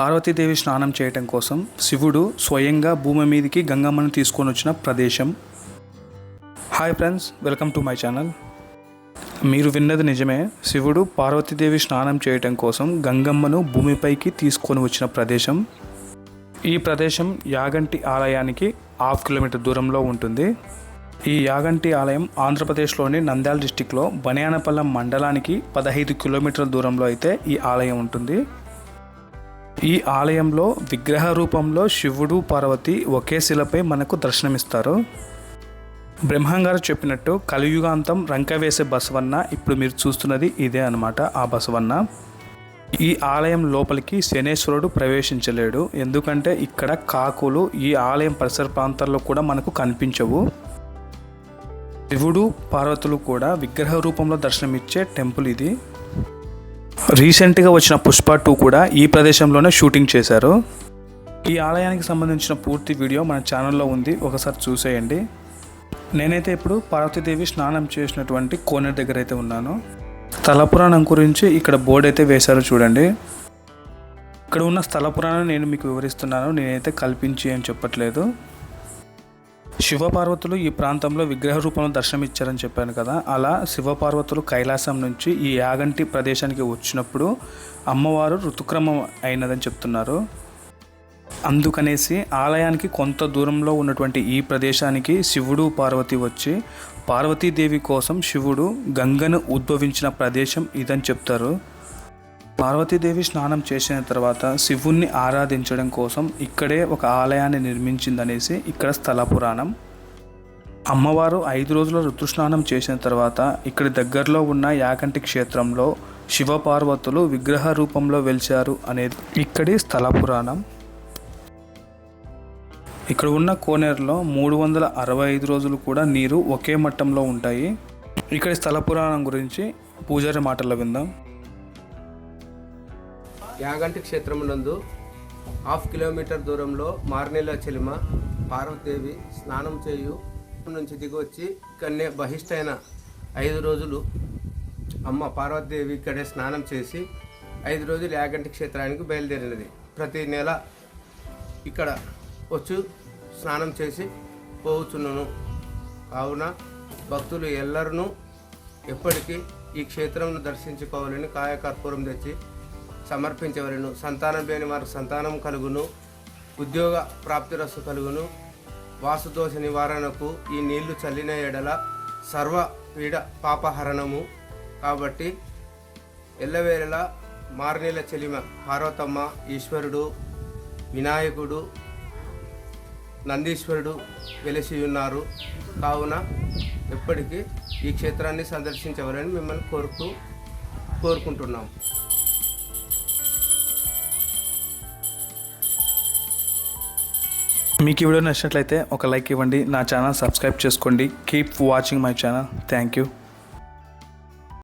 పార్వతీదేవి స్నానం చేయటం కోసం శివుడు స్వయంగా భూమి మీదకి గంగమ్మను తీసుకొని వచ్చిన ప్రదేశం. Hi friends welcome to my channel. మీరు విన్నది నిజమే శివుడు పార్వతీదేవి స్నానం చేయటం కోసం గంగమ్మను భూమిపైకి తీసుకొని వచ్చిన ప్రదేశం. ఈ ప్రదేశం యాగంటి ఆలయానికి హాఫ్ కిలోమీటర్ దూరంలో ఉంటుంది. ఈ యాగంటి ఆలయం ఆంధ్రప్రదేశ్లోని నంద్యాల డిస్టిక్లో బనియానపల్లెం మండలానికి పదహైదు కిలోమీటర్ల దూరంలో అయితే ఈ ఆలయం ఉంటుంది. ఈ ఆలయంలో విగ్రహ రూపంలో శివుడు పార్వతి ఒకే శిలపై మనకు దర్శనమిస్తారు. బ్రహ్మంగారు చెప్పినట్టు కలియుగాంతం రంక వేసే బసవన్న ఇప్పుడు మీరు చూస్తున్నది ఇదే అనమాట ఆ బసవన్న. ఈ ఆలయం లోపలికి శనేశ్వరుడు ప్రవేశించలేడు. ఎందుకంటే ఇక్కడ కాకులు ఈ ఆలయం పరిసర ప్రాంతాల్లో కూడా మనకు కనిపించవు. శివుడు పార్వతులు కూడా విగ్రహ రూపంలో దర్శనమిచ్చే టెంపుల్ ఇది. రీసెంట్గా వచ్చిన పుష్ప టూ కూడా ఈ ప్రదేశంలోనే షూటింగ్ చేశారు. ఈ ఆలయానికి సంబంధించిన పూర్తి వీడియో మన ఛానల్లో ఉంది. ఒకసారి చూసేయండి. నేనైతే ఇప్పుడు పార్వతీదేవి స్నానం చేసినటువంటి కోనేరు దగ్గర అయితే ఉన్నాను. స్థల పురాణం గురించి ఇక్కడ బోర్డు అయితే వేశారు చూడండి. ఇక్కడ ఉన్న స్థల పురాణం నేను మీకు వివరిస్తున్నాను. నేనైతే కల్పించి అని చెప్పట్లేదు. శివపార్వతులు ఈ ప్రాంతంలో విగ్రహ రూపంలో దర్శనమిచ్చారని చెప్పాను కదా. అలా శివపార్వతులు కైలాసం నుంచి ఈ యాగంటి ప్రదేశానికి వచ్చినప్పుడు అమ్మవారు ఋతుక్రమం అయినదని చెప్తున్నారు. అందుకనేసి ఆలయానికి కొంత దూరంలో ఉన్నటువంటి ఈ ప్రదేశానికి శివుడు పార్వతి వచ్చి పార్వతీదేవి కోసం శివుడు గంగను ఉద్భవించిన ప్రదేశం ఇదని చెప్తారు. పార్వతీదేవి స్నానం చేసిన తర్వాత శివుణ్ణి ఆరాధించడం కోసం ఇక్కడే ఒక ఆలయాన్ని నిర్మించిందనేసి ఇక్కడ స్థల పురాణం. అమ్మవారు ఐదు రోజుల ఋతుస్నానం చేసిన తర్వాత ఇక్కడి దగ్గరలో ఉన్న యాకంటి క్షేత్రంలో శివపార్వతులు విగ్రహ రూపంలో వెలిచారు అనేది ఇక్కడి స్థల పురాణం. ఇక్కడ ఉన్న కోనేరులో మూడు వందల అరవై ఐదు రోజులు కూడా నీరు ఒకే మట్టంలో ఉంటాయి. ఇక్కడి స్థల పురాణం గురించి పూజారి మాటల్లో విందాం. యాగంటి క్షేత్రమునందు హాఫ్ కిలోమీటర్ దూరంలో మార్నేల చెలిమ పార్వతీదేవి స్నానం చేయు నుంచి దిగొచ్చి ఇక్కడనే బహిష్టైన ఐదు రోజులు అమ్మ పార్వతీదేవి ఇక్కడే స్నానం చేసి ఐదు రోజులు యాగంటి క్షేత్రానికి బయలుదేరినది. ప్రతి నెల ఇక్కడ వచ్చు స్నానం చేసి పోవచ్చును కావున భక్తులు ఎల్లరూ ఎప్పటికీ ఈ క్షేత్రంను దర్శించుకోవాలని కాయకర్పూరం తెచ్చి సమర్పించవలను. సంతానం లేని వారికి సంతానం కలుగును. ఉద్యోగ ప్రాప్తిరస్సు కలుగును. వాసుదోష నివారణకు ఈ నీళ్ళు చల్లిన ఎడల సర్వ పీడ పాపహరణము. కాబట్టి ఎల్లవేళలా మారనీల చెలిమ పార్వతమ్మ ఈశ్వరుడు వినాయకుడు నందీశ్వరుడు వెలిసి ఉన్నారు కావున ఎప్పటికీ ఈ క్షేత్రాన్ని సందర్శించవాలని మిమ్మల్ని కోరుతూ కోరుకుంటున్నాం. మీకు ఈ వీడియో నచ్చినట్లయితే ఒక లైక్ ఇవ్వండి నా ఛానల్ సబ్స్క్రైబ్ చేసుకోండి. Keep watching my channel thank you